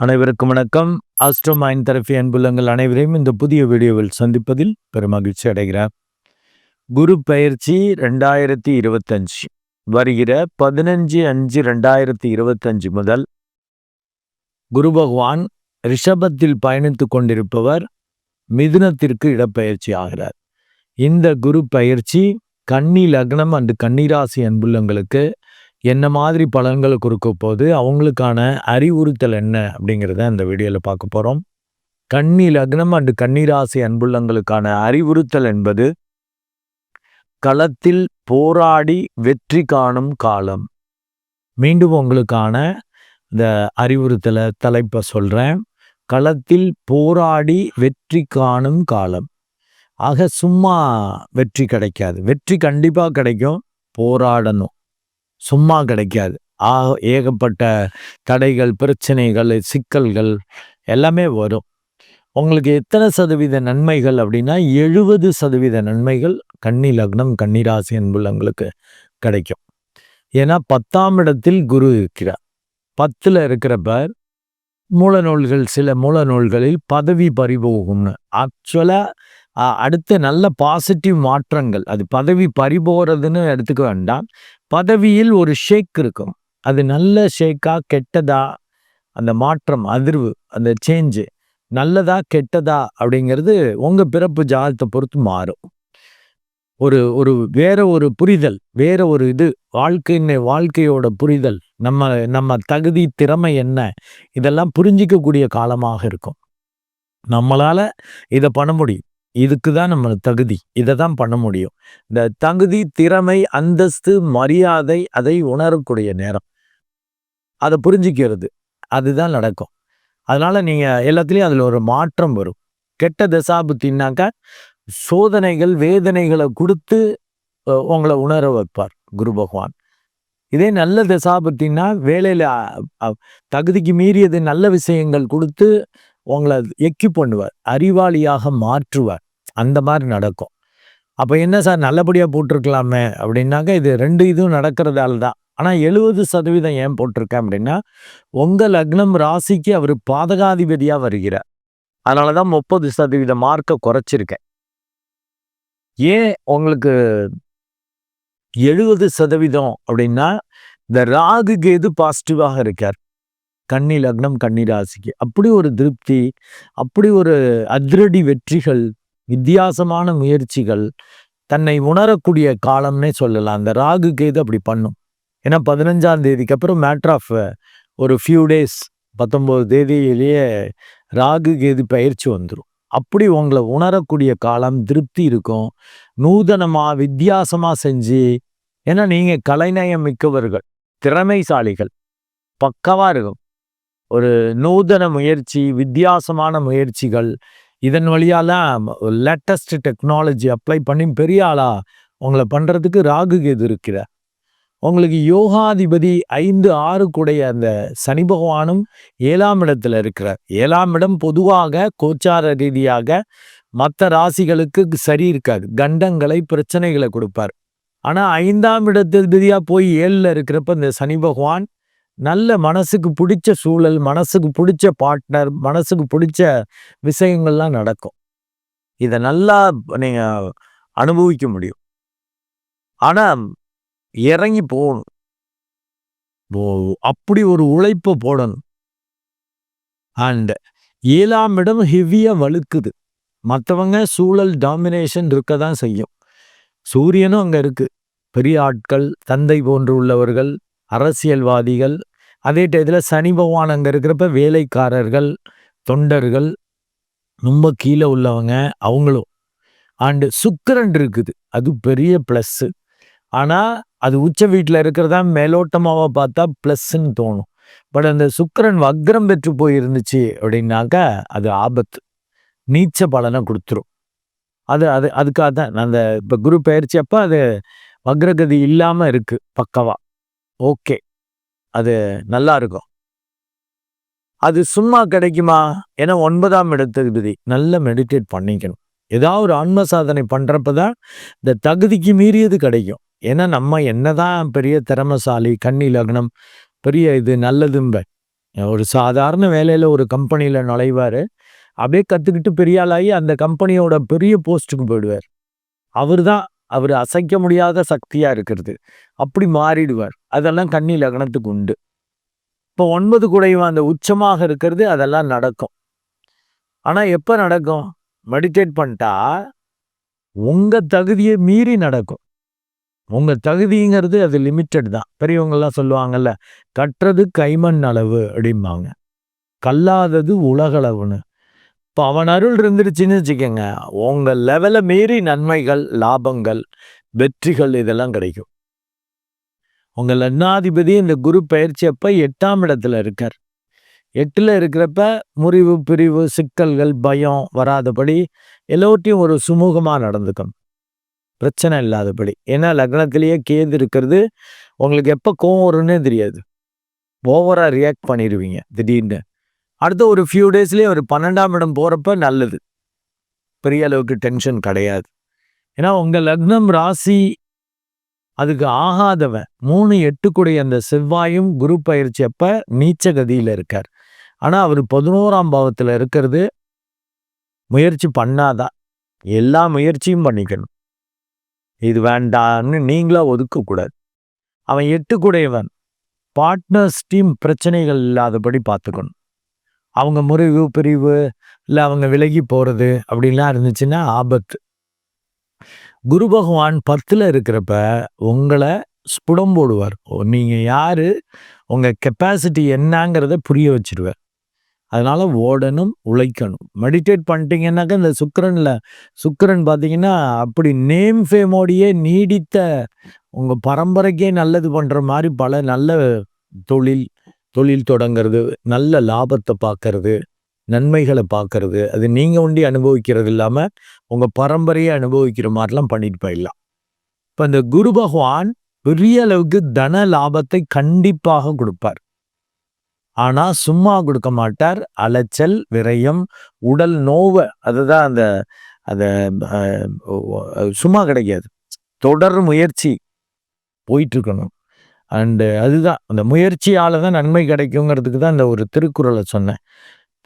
அனைவருக்கும் வணக்கம். Astro mind therapy அன்புள்ளங்கள் அனைவரையும் இந்த புதிய வீடியோவில் சந்திப்பதில் பெருமகிழ்ச்சி அடைகிறார் குரு பயிற்சி ரெண்டாயிரத்தி இருபத்தஞ்சு. வருகிற பதினஞ்சு அஞ்சு ரெண்டாயிரத்தி இருபத்தஞ்சு முதல் குரு பகவான் ரிஷபத்தில் பயணித்து கொண்டிருப்பவர் மிதுனத்திற்கு இடப்பெயர்ச்சி ஆகிறார். இந்த குரு பயிற்சி கன்னி லக்னம் அண்டு கன்னிராசி அன்புள்ளங்களுக்கு என்ன மாதிரி பலன்களை கொடுக்க போது அவங்களுக்கான அறிவுறுத்தல் என்ன அப்படிங்கிறத இந்த வீடியோவில் பார்க்க போகிறோம் கன்னி லக்னம் அண்டு கன்னிராசி அன்புள்ளங்களுக்கான அறிவுறுத்தல் என்பது களத்தில் போராடி வெற்றி காணும் காலம். மீண்டும் உங்களுக்கான இந்த அறிவுறுத்தலை தலைப்பை சொல்கிறேன் களத்தில் போராடி வெற்றி காணும் காலம். ஆக சும்மா வெற்றி கிடைக்காது. வெற்றி கண்டிப்பாக கிடைக்கும். போராடணும். சும்மா கிடைக்காது. ஆ ஏகப்பட்ட தடைகள் பிரச்சனைகள் சிக்கல்கள் எல்லாமே வரும். உங்களுக்கு எத்தனை சதவீத நன்மைகள் அப்படின்னா எழுபது சதவீத நன்மைகள் கன்னி லக்னம் கன்னிராசி என்புள்ளங்களுக்கு கிடைக்கும். ஏன்னா பத்தாம் இடத்தில் குரு இருக்கிறார். பத்தில் இருக்கிறப்ப மூல நூல்கள் சில மூல நூல்களில் பதவி பறிபோகும்னு. ஆக்சுவலாக அடுத்த நல்ல பாசிட்டிவ் மாற்றங்கள். அது பதவி பறிபோகிறதுன்னு எடுத்துக்க வேண்டாம். பதவியில் ஒரு ஷேக் இருக்கும். அது நல்ல ஷேக்கா கெட்டதா? அந்த மாற்றம் அதிர்வு அந்த சேஞ்சு நல்லதா கெட்டதா? அப்படிங்கிறது உங்கள் பிறப்பு ஜாதத்தை பொறுத்து மாறும். ஒரு ஒரு வேற ஒரு புரிதல் வேற ஒரு இது வாழ்க்கையின் வாழ்க்கையோட புரிதல் நம்ம நம்ம தகுதி திறமை என்ன? இதெல்லாம் புரிஞ்சிக்கக்கூடிய காலமாக இருக்கும். நம்மளால் இதை பண்ண முடியும். இதுக்கு தான் நம்ம தகுதி. இதை தான் பண்ண முடியும். இந்த தகுதி திறமை அந்தஸ்து மரியாதை அதை உணரக்கூடிய நேரம். அதை புரிஞ்சிக்கிறது. அதுதான் நடக்கும். அதனால் நீங்கள் எல்லாத்துலேயும் அதில் ஒரு மாற்றம் வரும். கெட்ட தசாபுத்தின்னாக்கா சோதனைகள் வேதனைகளை கொடுத்து உங்களை உணர வைப்பார் குரு பகவான். இதே நல்ல தசாபத்தின்னா வேலையில் தகுதிக்கு மீறியது நல்ல விஷயங்கள் கொடுத்து உங்களை எக்கி பண்ணுவார். அறிவாளியாக மாற்றுவார். அந்த மாதிரி நடக்கும். அப்போ என்ன சார் நல்லபடியாக போட்டிருக்கலாமே அப்படின்னாக்கா இது ரெண்டு இதுவும் நடக்கிறதால தான் ஆனால் எழுபது சதவீதம் ஏன் போட்டிருக்கேன் அப்படின்னா உங்கள் லக்னம் ராசிக்கு அவர் பாதகாதிபதியாக வருகிறார். அதனால தான் முப்பது சதவீத மார்க்கை குறைச்சிருக்கேன். ஏன் உங்களுக்கு எழுபது சதவீதம் அப்படின்னா இந்த ராகு கேது பாசிட்டிவாக இருக்கார். கன்னி லக்னம் கன்னி ராசிக்கு. அப்படி ஒரு திருப்தி அப்படி ஒரு அதிரடி வெற்றிகள் வித்தியாசமான முயற்சிகள் தன்னை உணரக்கூடிய காலம்னே சொல்லலாம். அந்த ராகு கேது அப்படி பண்ணும். ஏன்னா பதினஞ்சாம் தேதிக்கு அப்புறம் மேட்ரு ஆஃப் ஒரு ஃபியூ டேஸ் பத்தொம்போது தேதியிலேயே ராகு கேது பயிற்சி வந்துடும் அப்படி உங்களை உணரக்கூடிய காலம் திருப்தி இருக்கும். நூதனமாக வித்தியாசமாக செஞ்சு ஏன்னா நீங்கள் கலைநயம் மிக்கவர்கள் திறமைசாலிகள் பக்கவாக இருக்கும். ஒரு நூதன முயற்சி வித்தியாசமான முயற்சிகள் இதன் வழியாலாம் லேட்டஸ்ட் டெக்னாலஜி அப்ளை பண்ணி பெரிய ஆளா உங்களை பண்ணுறதுக்கு ராகு கேது இருக்கிற உங்களுக்கு யோகாதிபதி ஐந்து ஆறு கூடைய அந்த சனி பகவானும் ஏழாம் இடத்துல இருக்கிறார். ஏழாம் இடம் பொதுவாக கோச்சார ரீதியாக மற்ற ராசிகளுக்கு சரி இருக்காது. கண்டங்களை பிரச்சனைகளை கொடுப்பார். ஆனால் ஐந்தாம் இடத்திற்கு போய் ஏழில் இருக்கிறப்ப இந்த சனி பகவான் நல்ல மனசுக்கு பிடிச்ச சூழல் மனசுக்கு பிடிச்ச பார்ட்னர் மனசுக்கு பிடிச்ச விஷயங்கள்லாம் நடக்கும். இதை நல்லா நீங்கள் அனுபவிக்க முடியும். ஆனால் இறங்கி போகணும். அப்படி ஒரு உழைப்பை போடணும். அண்ட் ஏழாம் இடம் ஹெவியாக வலுக்குது மற்றவங்க சூழல் டாமினேஷன் இருக்க தான் செய்யும். சூரியனும் அங்கே இருக்குது பெரிய ஆட்கள் தந்தை போன்று உள்ளவர்கள் அரசியல்வாதிகள். அதே டயத்தில் சனி பகவான் அங்கே இருக்கிறப்ப வேலைக்காரர்கள் தொண்டர்கள் ரொம்ப கீழே உள்ளவங்க அவங்களும். அண்டு சுக்கரன் இருக்குது. அது பெரிய ப்ளஸ்ஸு ஆனால் அது உச்ச வீட்டில் இருக்கிறதா மேலோட்டமாக பார்த்தா ப்ளஸ்ன்னு தோணும். பட் அந்த சுக்கரன் வக்ரம் பெற்று போயிருந்துச்சு அப்படின்னாக்கா அது ஆபத்து. நீச்ச பலனை கொடுத்துரும். அது அது அதுக்காக தான் அந்த இப்போ குரு பயிற்சி அப்போ அது வக்ரகதி இல்லாமல் இருக்குது பக்கவாக ஓகே. அது நல்லா இருக்கும். அது சும்மா கிடைக்குமா? ஏன்னா ஒன்பதாம் இடத்தகுதி நல்ல மெடிடேட் பண்ணிக்கணும். ஏதாவது ஒரு ஆன்ம சாதனை பண்ணுறப்ப தான் இந்த தகுதிக்கு மீறியது கிடைக்கும். ஏன்னா நம்ம என்னதான் பெரிய திறமசாலி கன்னி லக்னம் பெரிய இது நல்லதும்ப. ஒரு சாதாரண வேலையில் ஒரு கம்பெனியில் நுழைவார். அப்படியே கற்றுக்கிட்டு பெரிய ஆளாகி அந்த கம்பெனியோட பெரிய போஸ்ட்டுக்கு போயிடுவார். அவர் தான் அவர் அசைக்க முடியாத சக்தியாக இருக்கிறது. அப்படி மாறிடுவார். அதெல்லாம் கன்னி லக்னத்துக்கு உண்டு. இப்போ ஒன்பது குடையும் அந்த உச்சமாக இருக்கிறது அதெல்லாம் நடக்கும். ஆனால் எப்போ நடக்கும்? மெடிடேட் பண்ணிட்டா உங்கள் தகுதியை மீறி நடக்கும். உங்கள் தகுதிங்கிறது அது லிமிட்டட் தான். பெரியவங்கள்லாம் சொல்லுவாங்கல்ல கட்டுறது கைமண் அளவு அப்படிம்பாங்க. கல்லாதது உலகளவுன்னு. இப்போ அவன் அருள் இருந்துருச்சுன்னு வச்சுக்கோங்க. உங்கள் லெவலை மீறி நன்மைகள் லாபங்கள் வெற்றிகள் இதெல்லாம் கிடைக்கும். உங்கள் அண்ணாதிபதி இந்த குரு பயிற்சி அப்போ எட்டாம் இடத்துல இருக்கார். எட்டில் இருக்கிறப்ப முறிவு பிரிவு சிக்கல்கள் பயம் வராதபடி எல்லோர்ட்டையும் ஒரு சுமூகமாக நடந்துக்கணும். பிரச்சனை இல்லாதபடி. ஏன்னா லக்னத்திலேயே கேது இருக்கிறது. உங்களுக்கு எப்போ கோவம் வரும்னே தெரியாது. ஓவராக ரியாக்ட் பண்ணிடுவீங்க திடீர்னு. அடுத்த ஒரு ஃபியூ டேஸ்லேயே ஒரு பன்னெண்டாம் இடம் போகிறப்ப நல்லது. பெரிய அளவுக்கு டென்ஷன் கிடையாது. ஏன்னா உங்கள் லக்னம் ராசி அதுக்கு ஆகாதவன். மூணு எட்டுக்குடைய அந்த செவ்வாயும் குரு பயிற்சி அப்போ நீச்ச கதியில் இருக்கார். ஆனால் அவர் பதினோராம் பாவத்தில் இருக்கிறது முயற்சி பண்ணாதான். எல்லா முயற்சியும் பண்ணிக்கணும். இது வேண்டான்னு நீங்களாக ஒதுக்கக்கூடாது. அவன் எட்டுக்குடையவன். பார்ட்னர்ஸ் டீம் பிரச்சனைகள் இல்லாதபடி பார்த்துக்கணும். அவங்க முறிவு பிரிவு இல்லை அவங்க விலகி போகிறது அப்படின்லாம் இருந்துச்சுன்னா ஆபத்து. குரு பகவான் பத்தில் இருக்கிறப்ப உங்களை ஸ்புடம் போடுவார். நீங்கள் யார்? உங்கள் கெப்பாசிட்டி என்னங்கிறத புரிய வச்சிருவார். அதனால் ஓடணும் உழைக்கணும். மெடிடேட் பண்ணிட்டீங்கன்னாக்கா இந்த சுக்கரனில் சுக்கரன் பார்த்தீங்கன்னா அப்படி நேம் ஃபேமோடையே நீடித்த உங்கள் பரம்பரைக்கே நல்லது பண்ணுற மாதிரி பல நல்ல தொழில் தொழில் தொடங்கிறது நல்ல லாபத்தை பார்க்கறது நன்மைகளை பார்க்கறது அது நீங்கள் ஒண்டி அனுபவிக்கிறது இல்லாமல் உங்கள் பரம்பரையை அனுபவிக்கிற மாதிரிலாம் பண்ணிட்டு போயிடலாம். இப்போ இந்த குரு பகவான் பெரிய அளவுக்கு தன லாபத்தை கண்டிப்பாக கொடுப்பார். ஆனால் சும்மா கொடுக்க மாட்டார். அலைச்சல் விரயம் உடல் நோவை அதுதான் அந்த அதை சும்மா கிடைக்காது. தொடர் முயற்சி போயிட்டுருக்கணும் அண்டு அதுதான் அந்த முயற்சியால் தான் நன்மை கிடைக்குங்கிறதுக்கு தான் இந்த ஒரு திருக்குறளை சொன்னேன்.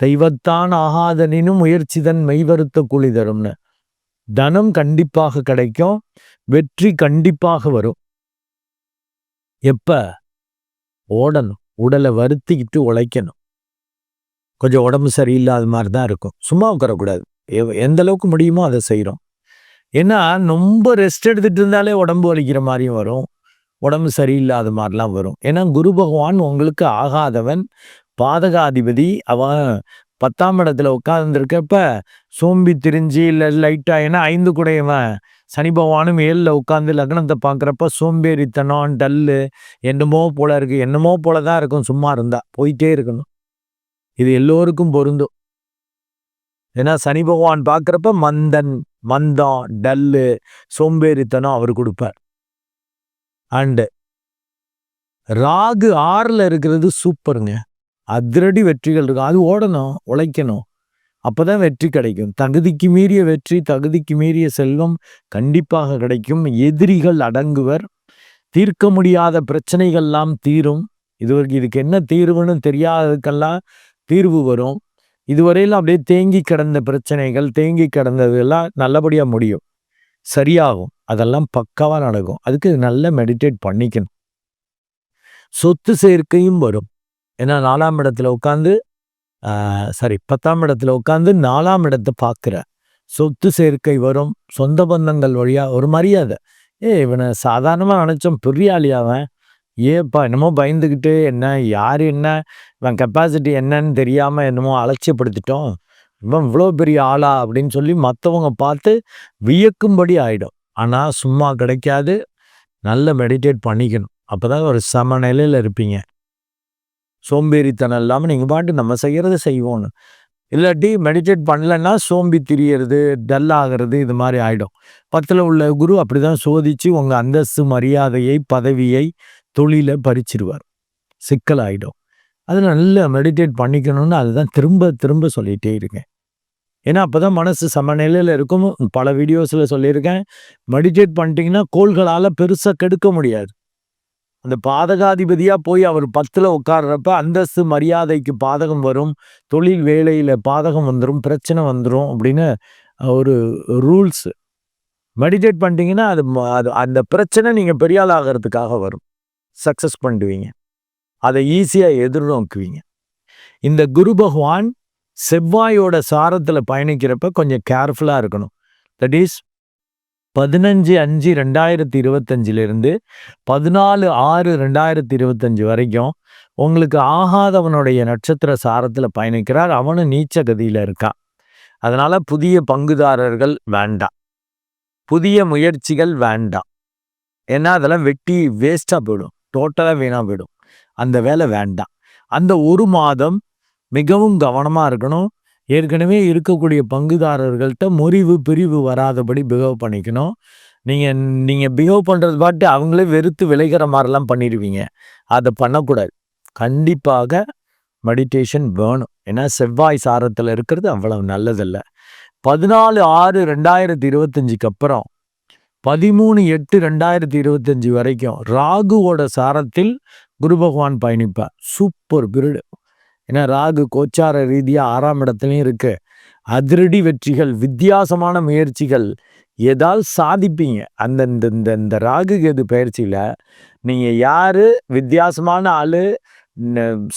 தெய்வத்தான் ஆகாதனினும் முயற்சி தன் மெய்வருத்த கூலி தரும்னு. தனம் கண்டிப்பாக கிடைக்கும் வெற்றி கண்டிப்பாக வரும். எப்போ? ஓடணும் உடலை வருத்திக்கிட்டு உழைக்கணும். கொஞ்சம் உடம்பு சரியில்லாத மாதிரி தான் இருக்கும். சும்மா உட்காரக்கூடாது. எந்த அளவுக்கு முடியுமோ அதை செய்கிறோம் ஏன்னா ரொம்ப ரெஸ்ட் எடுத்துகிட்டு இருந்தாலே உடம்பு வலிக்கிற மாதிரியும் வரும். உடம்பு சரியில்லாத மாதிரிலாம் வரும். ஏன்னா குரு பகவான் உங்களுக்கு ஆகாதவன் பாதகாதிபதி. அவன் பத்தாம் இடத்துல உட்காந்துருக்கப்ப சோம்பி திரிஞ்சு இல்லை லைட்டாக ஏன்னா ஐந்து குடையவன் சனி பகவானும் ஏழில் உட்காந்து லக்னத்தை பார்க்குறப்ப சோம்பேறித்தனம் டல்லு என்னமோ போல இருக்கு. என்னமோ போல தான் இருக்கும் சும்மா இருந்தா. போயிட்டே இருக்கணும். இது எல்லோருக்கும் பொருந்தும். ஏன்னா சனி பகவான் பார்க்குறப்ப மந்தன் மந்தம் டல்லு சோம்பேறித்தனம் அவர் கொடுப்பார். அண்டு ராகு ஆறில் இருக்கிறது சூப்பருங்க. அதிரடி வெற்றிகள் இருக்கும் அது ஓடணும் உழைக்கணும். அப்போ தான் வெற்றி கிடைக்கும். தகுதிக்கு மீறிய வெற்றி தகுதிக்கு மீறிய செல்வம் கண்டிப்பாக கிடைக்கும். எதிரிகள் அடங்குவர். தீர்க்க முடியாத பிரச்சனைகள்லாம் தீரும். இதுவரைக்கும் இதுக்கு என்ன தீர்வுன்னு தெரியாததுக்கெல்லாம் தீர்வு வரும். இதுவரையில் அப்படியே தேங்கி கிடந்த பிரச்சனைகள் தேங்கி கிடந்ததெல்லாம் நல்லபடியாக முடியும். சரியாகும். அதெல்லாம் பக்காவாக நடக்கும். அதுக்கு நல்ல மெடிடேட் பண்ணிக்கணும். சொத்து சேர்க்கையும் வரும். ஏன்னா நாலாம் இடத்துல உட்காந்து சாரி பத்தாம் இடத்துல உட்காந்து நாலாம் இடத்தை பார்க்குற. சொத்து சேர்க்கை வரும். சொந்த பந்தங்கள் வழியாக ஒரு மரியாதை. ஏ இவனை சாதாரணமாக நினச்சோம். பெரிய அவன். ஏப்பா என்னமோ பயந்துக்கிட்டு என்ன யார் என்ன இவன் கெப்பாசிட்டி என்னன்னு தெரியாமல் என்னமோ அலட்சியப்படுத்திட்டோம். இவன் இவ்வளோ பெரிய ஆளா அப்படின்னு சொல்லி மற்றவங்க பார்த்து வியக்கும்படி ஆகிடும் ஆனால் சும்மா கிடைக்காது. நல்ல மெடிடேட் பண்ணிக்கணும். அப்போ தான் ஒரு சம நிலையில் இருப்பீங்க. சோம்பேறித்தனம் இல்லாமல் நீங்கள் பாட்டு நம்ம செய்கிறத செய்வோன்னு. இல்லாட்டி மெடிடேட் பண்ணலன்னா சோம்பி திரியறது டல் ஆகிறது இது மாதிரி ஆகிடும் பத்தில் உள்ள குரு அப்படி தான் சோதித்து உங்கள் அந்தஸ்து மரியாதையை பதவியை தொழிலை பறிச்சிருவார். சிக்கல் ஆகிடும் அது நல்லா மெடிடேட் பண்ணிக்கணும்னு அதுதான் திரும்ப திரும்ப சொல்லிகிட்டே இருக்கேன். ஏன்னா அப்போ தான் மனசு சமநிலையில் இருக்கும். பல வீடியோஸில் சொல்லியிருக்கேன். மெடிடேட் பண்ணிட்டீங்கன்னா கோள்களால் பெருசாக கெடுக்க முடியாது. அந்த பாதகாதிபதியாக போய் அவர் பத்தில் உட்கார்றப்ப அந்தஸ்து மரியாதைக்கு பாதகம் வரும். தொழில் வேலையில் பாதகம் வந்துடும் பிரச்சனை வந்துடும் அப்படின்னு ஒரு ரூல்ஸு மெடிடேட் பண்ணிட்டீங்கன்னா அது அது அந்த பிரச்சனை நீங்கள் பெரியாள் ஆகிறதுக்காக வரும். சக்ஸஸ் பண்ணிடுவீங்க. அதை ஈஸியாக எதிர்நோக்குவீங்க. இந்த குரு பகவான் செவ்வாயோட சாரத்தில் பயணிக்கிறப்ப கொஞ்சம் கேர்ஃபுல்லாக இருக்கணும். தட் இஸ் பதினஞ்சு அஞ்சு ரெண்டாயிரத்தி இருபத்தஞ்சிலிருந்து பதினாலு ஆறு ரெண்டாயிரத்தி இருபத்தஞ்சு வரைக்கும் உங்களுக்கு ஆகாதவனுடைய நட்சத்திர சாரத்தில் பயணிக்கிறார். அவனும் நீச்ச கதியில் இருக்கான் அதனால் புதிய பங்குதாரர்கள் வேண்டாம் புதிய முயற்சிகள் வேண்டாம் ஏன்னா அதெல்லாம் வெட்டி வேஸ்ட்டாக போயிடும். டோட்டலாக வீணாக போயிடும். அந்த வேலை வேண்டாம். அந்த ஒரு மாதம் மிகவும் கவனமாக இருக்கணும். ஏற்கனவே இருக்கக்கூடிய பங்குதாரர்கள்ட்ட முறிவு பிரிவு வராதபடி பிஹேவ் பண்ணிக்கணும். நீங்கள் நீங்கள் பிஹேவ் பண்ணுறது பாட்டு அவங்களே வெறுத்து விளைகிற மாதிரிலாம் பண்ணிடுவீங்க. அதை பண்ணக்கூடாது. கண்டிப்பாக மெடிடேஷன் வேணும். ஏன்னா செவ்வாய் சாரத்தில் இருக்கிறது அவ்வளவு நல்லதில்லை. பதினாலு ஆறு ரெண்டாயிரத்தி இருபத்தஞ்சுக்கு அப்புறம் பதிமூணு எட்டு ரெண்டாயிரத்தி இருபத்தஞ்சி வரைக்கும் ராகுவோட சாரத்தில் குரு பகவான் பயணிப்பார். சூப்பர் பிரிடு. ஏன்னா ராகு கோச்சார ரீதியாக ஆறாம் இடத்துலையும் இருக்கு. அதிரடி வெற்றிகள் வித்தியாசமான முயற்சிகள். ஏதாவது சாதிப்பீங்க. அந்த இந்த இந்த இந்த ராகு கேது பயிற்சியில் நீங்கள் யார்? வித்தியாசமான ஆள்?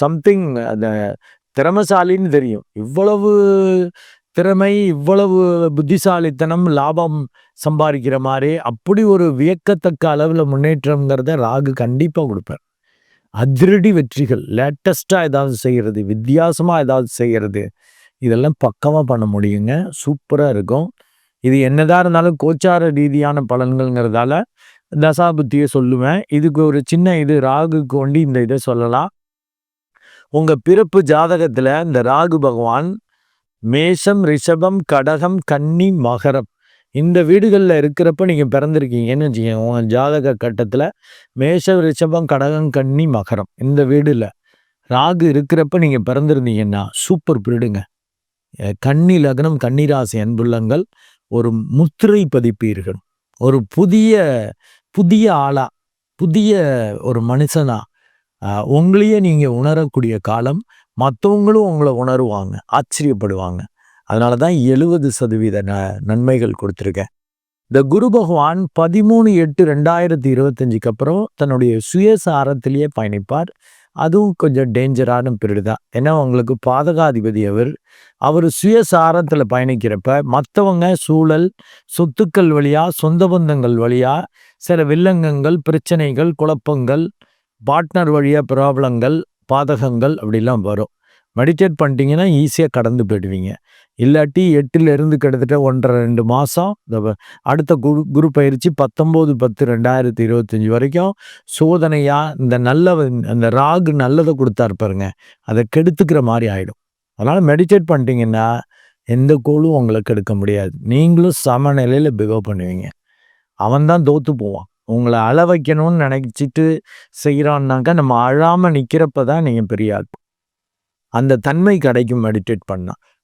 சம்திங் அந்த திறமசாலின்னு தெரியும். இவ்வளவு திறமை இவ்வளவு புத்திசாலித்தனம் லாபம் சம்பாதிக்கிற மாதிரி அப்படி ஒரு வியக்கத்தக்க அளவில் முன்னேற்றங்கிறத ராகு கண்டிப்பாக கொடுப்பேன் அதிரடி வெற்றிகள் லேட்டஸ்ட்டாக ஏதாவது செய்கிறது வித்தியாசமாக ஏதாவது செய்கிறது இதெல்லாம் பக்கமாக பண்ண முடியுங்க. சூப்பராக இருக்கும். இது என்னதான் இருந்தாலும் கோச்சார ரீதியான பலன்கள்ங்கிறதால தசாபுத்தியை சொல்லுவேன். இதுக்கு ஒரு சின்ன இது ராகுக்கு கொண்டு இந்த இதை சொல்லலாம். உங்கள் பிறப்பு ஜாதகத்தில் இந்த ராகு பகவான் மேஷம் ரிஷபம் கடகம் கன்னி மகரம் இந்த வீடுகளில் இருக்கிறப்ப நீங்கள் பிறந்திருக்கீங்கன்னு வச்சுக்கோங்க உங்கள் ஜாதக கட்டத்தில் மேஷ ரிஷபம் கடகம் கன்னி மகரம் இந்த வீடில் ராகு இருக்கிறப்ப நீங்கள் பிறந்திருந்தீங்கன்னா சூப்பர் பிரிடுங்க கன்னி லக்னம் கன்னிராசி அன்புள்ளங்கள் ஒரு முத்திரை பதிப்பீர்கள் ஒரு புதிய புதிய ஆளா புதிய ஒரு மனுஷனா உங்களையே நீங்கள் உணரக்கூடிய காலம் மற்றவங்களும் உங்களை உணருவாங்க ஆச்சரியப்படுவாங்க. அதனால தான் எழுபது சதவீத ந நன்மைகள் கொடுத்துருக்கேன். இந்த குரு பகவான் பதிமூணு எட்டு ரெண்டாயிரத்தி இருபத்தஞ்சுக்கு அப்புறம் தன்னுடைய சுயசாரத்திலேயே பயணிப்பார். அதுவும் கொஞ்சம் டேஞ்சரான பீரியடு தான். ஏன்னா உங்களுக்கு பாதகாதிபதி அவர். அவர் சுயசாரத்தில் பயணிக்கிறப்ப மற்றவங்க சூழல் சொத்துக்கள் வழியாக சொந்த பந்தங்கள் வழியாக சில வில்லங்கங்கள் பிரச்சனைகள் குழப்பங்கள் பார்ட்னர் வழியாக ப்ராப்ளங்கள் பாதகங்கள் அப்படிலாம் வரும். மெடிடேட் பண்ணிட்டீங்கன்னா ஈஸியாக கடந்து போயிடுவீங்க. இல்லாட்டி எட்டுலேருந்து கிட்டத்தட்ட ஒன்றரை ரெண்டு மாதம் இந்த அடுத்த குரு குரு பயிற்சி பத்தொம்போது பத்து ரெண்டாயிரத்தி இருபத்தஞ்சி வரைக்கும் சோதனையாக இந்த நல்ல அந்த ராகு நல்லதை கொடுத்தாரு பாருங்க. அதை கெடுத்துக்கிற மாதிரி ஆகிடும் அதனால் மெடிடேட் பண்ணிட்டீங்கன்னா எந்த கோளும் உங்களை கெடுக்க முடியாது. நீங்களும் சமநிலையில் பிகவ் பண்ணுவீங்க. அவன் தான் தோற்று போவான். உங்களை அழ வைக்கணும்னு நினைச்சிட்டு செய்கிறான்னாக்கா நம்ம அழாமல் நிற்கிறப்ப தான் நீங்கள் பெரிய ஆள். அந்த தன்மை கிடைக்கும் மெடிடேட் பண்ணால்